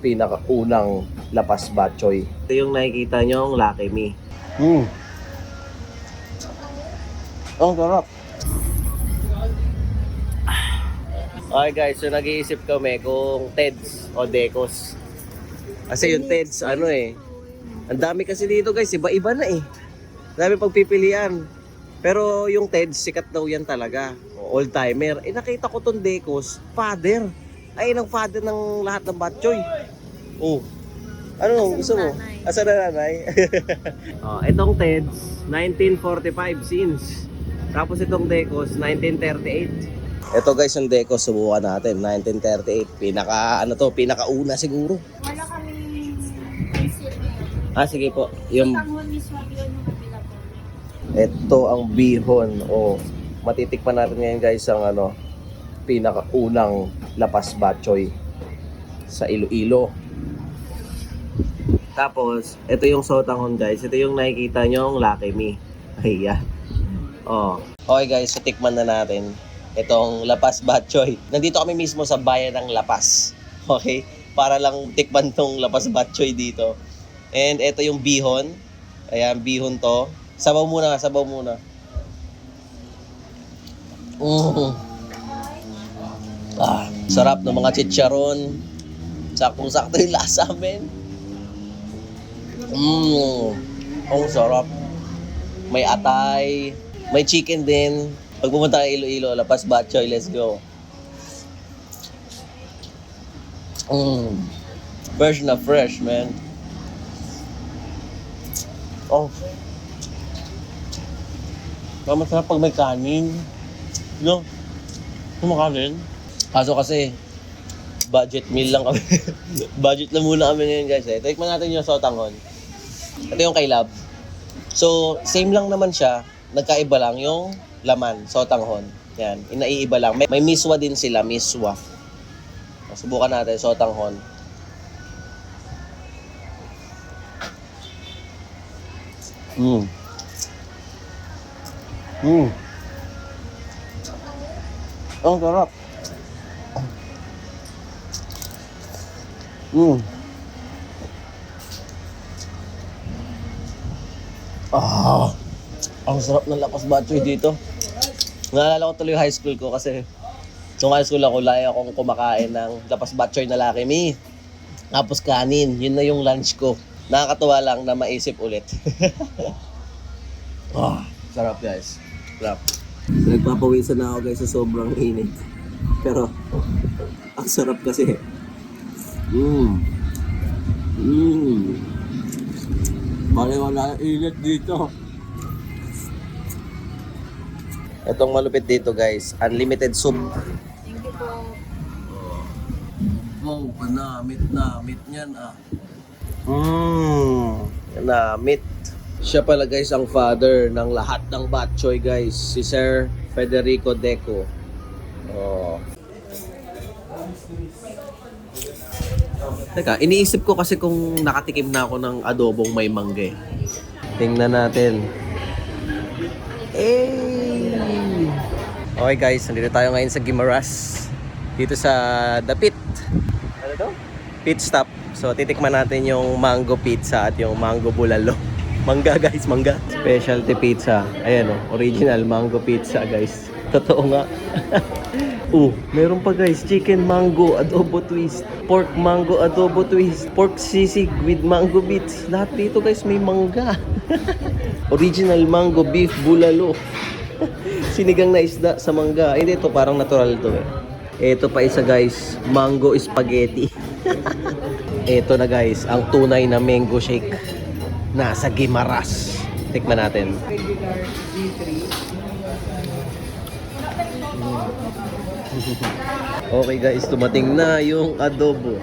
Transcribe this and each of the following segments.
pinakaunang lapas batchoy. Ito yung nakikita nyong Lucky Me. Mm. Ang sarap. Okay guys, so nag-iisip kami kung TEDS o DECOS. Kasi yung TEDS, ano eh, ang dami kasi dito guys, iba-iba na eh. Dami pagpipilian. Pero yung TEDS, sikat daw yan talaga. Old timer. Eh nakita ko tong DECOS, father. Ay, ng father ng lahat ng batchoy. Oh. Ano gusto mo? Asa na nanay? oh, itong TEDS, 1945 since. Tapos itong DECOS, 1938. Ito guys, yung DECOS, subukan natin. 1938. Pinaka, ano to, pinakauna siguro. Wala kami receipt ngayon. Ah, sige po. Yung, Tanghon mismo yun yung kabila po. ito ang bihon. O, matitikpan natin ngayon guys ang ano, pinakaunang lapas batchoy sa Iloilo. Tapos, ito yung sotanghon guys. Ito yung nakikita nyo yung Lucky Me. Ay, yeah. Oh. Okay guys, so tikman na natin itong Lapas Batchoy. Nandito kami mismo sa bayan ng Lapas. Okay? Para lang tikman tong Lapas Batchoy dito. And ito yung bihon. Ayan, bihon to. Sabaw muna, sabaw muna. Mm. Ah, sarap ng mga chicharon. Saktong-sakto yung lasa, men. Mmm. Ang sarap. May atay. May chicken din. Pag pumunta ka Iloilo, Lapas Batchoy, let's go. Mmm. Fresh na fresh, man. Oh. Pero masarap pag may kanin. No? Kumakanin. Kaso kasi, budget meal lang kami. budget lang muna kami ngayon guys. Eh. Tikman natin yung sotanghon. Ito yung kay Lab. So, same lang naman siya. Nagkaiba lang yung laman, sotanghon. Yan, inaiiba lang. May, may miswa din sila, miswa. Subukan natin, sotanghon. Mm. Mm. Ang sarap. Mm. Ah. Ang sarap ng lapas batchoy dito. Naalala ko tuloy high school ko kasi nung high school ako, laya akong kumakain ng lapas batchoy na Lucky Me. Tapos kanin, yun na yung lunch ko. Nakakatuwa lang na maisip ulit. ah, sarap guys. Sarap. Nagpapawisan na ako guys sa sobrang init. Pero, ang sarap kasi. Mmm. Mmm. Bale wala init dito. Itong malupit dito guys, unlimited soup. Thank you po. Wow, panamit namit niyan ah. Mmm, namit. Siya pala guys ang father ng lahat ng batchoy guys, si Sir Federico Deco. Oh. Teka, iniisip ko kasi kung nakatikim na ako ng adobong may mangga eh. Tingnan natin. Eh. Okay guys, nandito tayo ngayon sa Gimaras. Dito sa The Pit. Ano to? Pit stop. So titikman natin yung mango pizza at yung mango bulalo. Mangga guys, mangga. Specialty pizza. Ayan oh, original mango pizza guys. Totoo nga. oh, meron pa guys, chicken mango adobo twist, pork mango adobo twist, pork sisig with mango bits. Lahat dito guys may mangga. original mango beef bulalo. Sinigang na isda sa mangga. Hindi, ito parang natural to eh. Ito pa isa guys, mango spaghetti. ito na guys, ang tunay na mango shake. Nasa Gimaras. Tikman natin. Okay guys, tumating na yung adobo.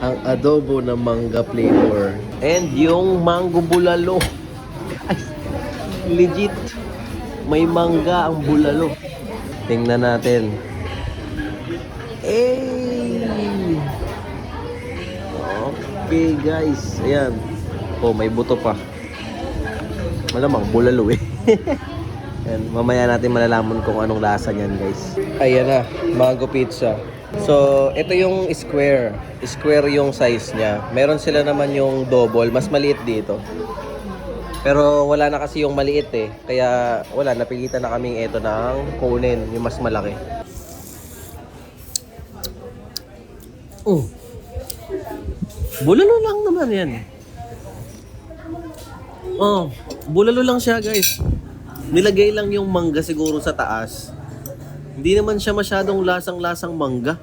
Ang adobo na mangga flavor. And yung mango bulalo. Legit. May mangga ang bulalo. Tingnan natin. Eh. Okay guys, ayan. Oh, may buto pa. Malamang bulalo eh. And mamaya natin malalaman kung anong lasa niyan, guys. Ayan na, mango pizza. So, ito yung square. Square yung size niya. Meron sila naman yung double, mas maliit dito. Pero wala na kasi yung maliit eh. Kaya wala, napilitan na kaming ito ng kunin, yung mas malaki. Oh. Bulalo lang naman yan. Oh, bulalo lang siya guys. Nilagay lang yung mangga siguro sa taas. Hindi naman siya masyadong lasang-lasang mangga.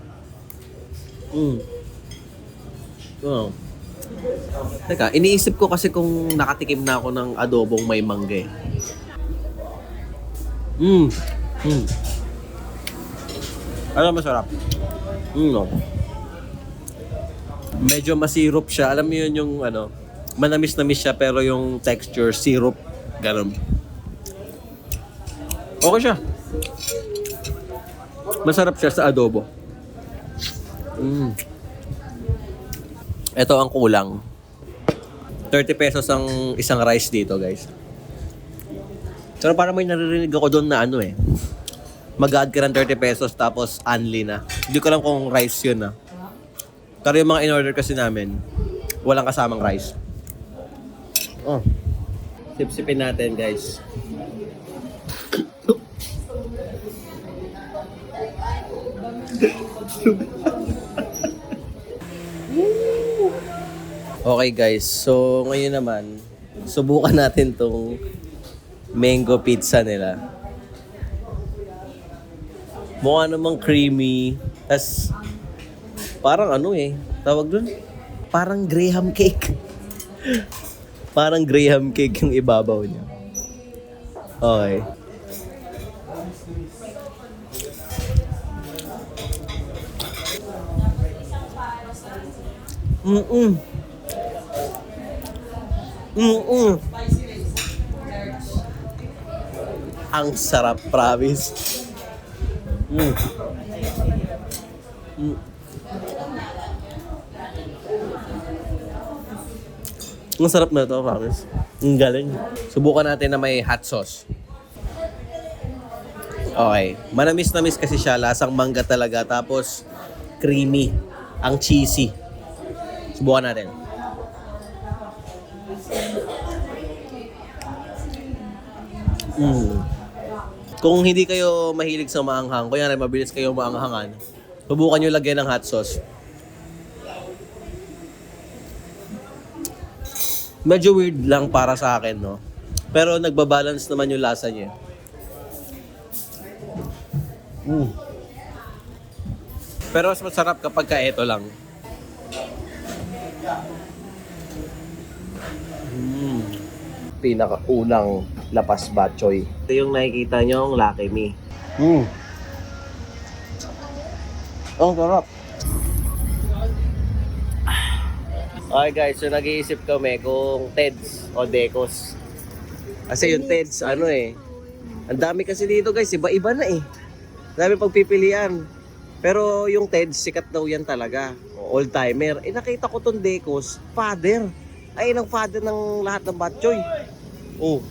Mm. Oh. Teka, iniisip ko kasi kung nakatikim na ako ng adobong may mangga eh. Mm. Mm. Ano masarap? Mm, no. Medyo masirop siya. Alam mo yun yung ano, manamis-namis siya pero yung texture syrup. Ganun. Okay siya. Masarap siya sa adobo. Mm. Ito ang kulang. 30 pesos ang isang rice dito, guys. Pero parang may naririnig ako doon na ano eh. Mag-add ka ng 30 pesos tapos unli na. Hindi ko alam kung rice yun ah. Pero yung mga in-order kasi namin, walang kasamang rice. Oh. Sip-sipin natin, guys. Okay guys, so ngayon naman, subukan natin tong mango pizza nila. Mukha namang creamy, tas parang ano eh, tawag dun? Parang graham cake. parang graham cake yung ibabaw niya. Okay. Mm-mm. Mm-mm. Ang sarap, promise. Mm. Mm. Ang sarap na to, promise. Ang galing. Subukan natin na may hot sauce. Okay. Manamis-namis kasi siya. Lasang mangga talaga. Tapos, creamy. Ang cheesy. Subukan natin. Mm. Kung hindi kayo mahilig sa maanghang, kunyari mabilis kayo maanghangan, subukan nyo lagyan ng hot sauce. Medyo weird lang para sa akin, no? Pero nagbabalance naman yung lasa niya. Mm. Pero mas masarap kapag ka ito lang. Pinakaunang lapas batchoy. Ito yung nakikita nyo yung Lucky Me. Mm. Ang sarap. Okay guys, so nag-iisip kami kung TEDS o DECOS. Kasi yung TEDS, ano eh, ang dami kasi dito guys, iba-iba na eh. Dami pagpipilian. Pero yung TEDS, sikat daw yan talaga. Old timer. Eh nakita ko tong Decos, father. Ay, ang father ng lahat ng batchoy. Oh.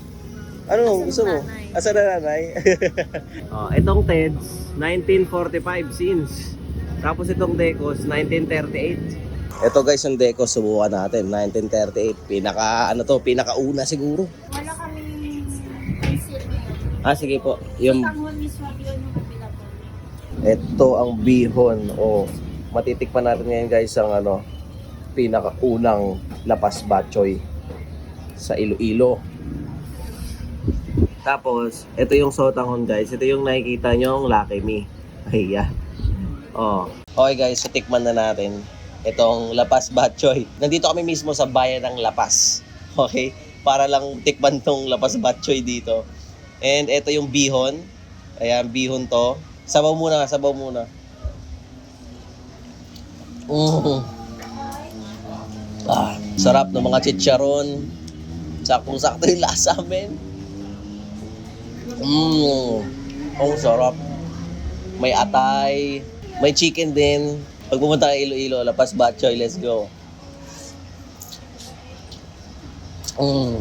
Ano, gusto mo? Asa na nanay? oh, itong TEDS, 1945 since. Tapos itong Decos, 1938. Ito guys, yung Decos, subukan natin. 1938. Pinaka, ano to, pinakauna siguro. Wala kaming pencil ngayon. Ah, sige po. Yung Tanghon mismo yun yung kabila po. Ito ang bihon. O, matitikpan natin ngayon guys ang ano, pinakaunang lapas batchoy sa Iloilo. Tapos, ito yung sotanghon guys. Ito yung nakikita nyo yung Lucky Me. Ay, yeah. Oh. Okay guys, so tikman na natin itong lapas batchoy. Nandito kami mismo sa bayan ng Lapas. Okay? Para lang tikman tong lapas batchoy dito. And ito yung bihon. Ayan, bihon to. Sabaw muna, sabaw muna. Mm. Ah, sarap ng mga chicharon. Saktong-sakto yung lasa, men. Mmm. Ang sarap. May atay. May chicken din. Pag pumunta ka Iloilo, Lapas Batchoy, let's go. Mmm.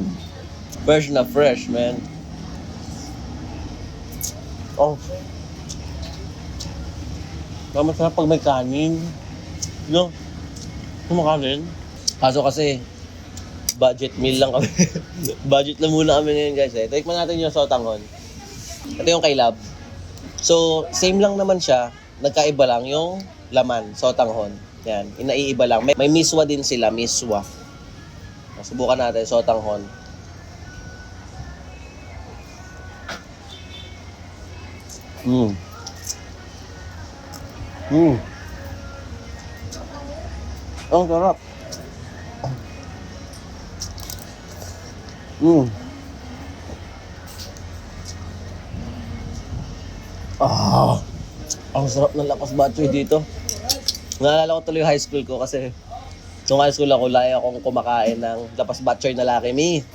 Fresh na fresh, man. Oh. Tama sarap pag may kanin. No? Kumakanin. Kaso kasi, budget meal lang kami. budget lang muna kami ngayon guys eh. Tikman natin yung sotanghon. Ito yung kay Lab. So, same lang naman siya. Nagkaiba lang yung laman, sotanghon. Yan, inaiiba lang. May, may miswa din sila, miswa. Subukan natin, sotanghon. Mm. Mm. Ang sarap. Mm. Ah, ang sarap ng lapas batchoy dito. Naalala ko tuloy high school ko kasi nung high school ako, laya akong kumakain ng lapas batchoy na Lucky Me.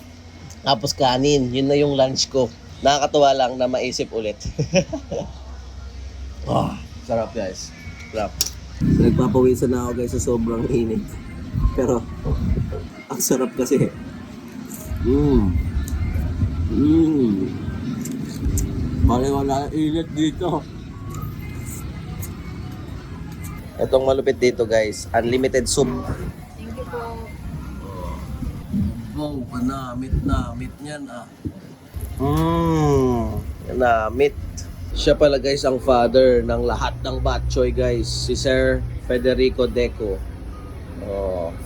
Tapos kanin, yun na yung lunch ko. Nakakatuwa lang na maisip ulit. ah, sarap guys. Sarap. Nagpapawisan na ako guys sa sobrang init. Pero, ang sarap kasi. Mmm. Mmm. Bale wala init dito. Itong malupit dito guys, unlimited soup. Thank you po. Wow, panamit na, meat niyan ah. Mmm, namit. Siya pala guys ang father ng lahat ng batchoy guys, si Sir Federico Deco. Oh,